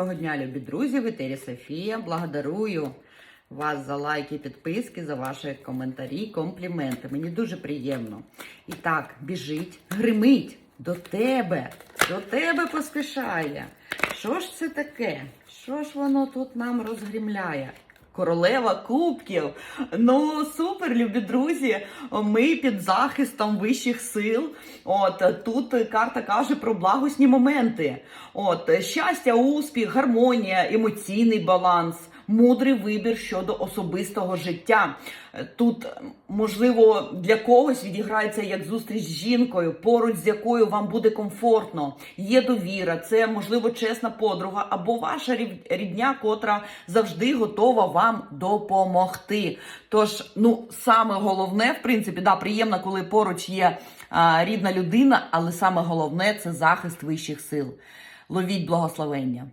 Доброго дня, любі друзі, в етері Софія. Благодарую вас за лайки, підписки, за ваші коментарі, компліменти. Мені дуже приємно. І так, біжить, гримить до тебе, до тебе поспішає. Що ж це таке? Що ж воно тут нам розгрімляє? Королева кубків. Ну супер, любі друзі. Ми під захистом вищих сил. От тут карта каже про благосні моменти. От щастя, успіх, гармонія, емоційний баланс. Мудрий вибір щодо особистого життя. Тут, можливо, для когось відіграється як зустріч з жінкою, поруч з якою вам буде комфортно. Є довіра, це можливо чесна подруга або ваша рідня, котра завжди готова вам допомогти. Тож, ну саме головне, в принципі, да, приємно, коли поруч є а, рідна людина, але саме головне це захист вищих сил. Ловіть благословення.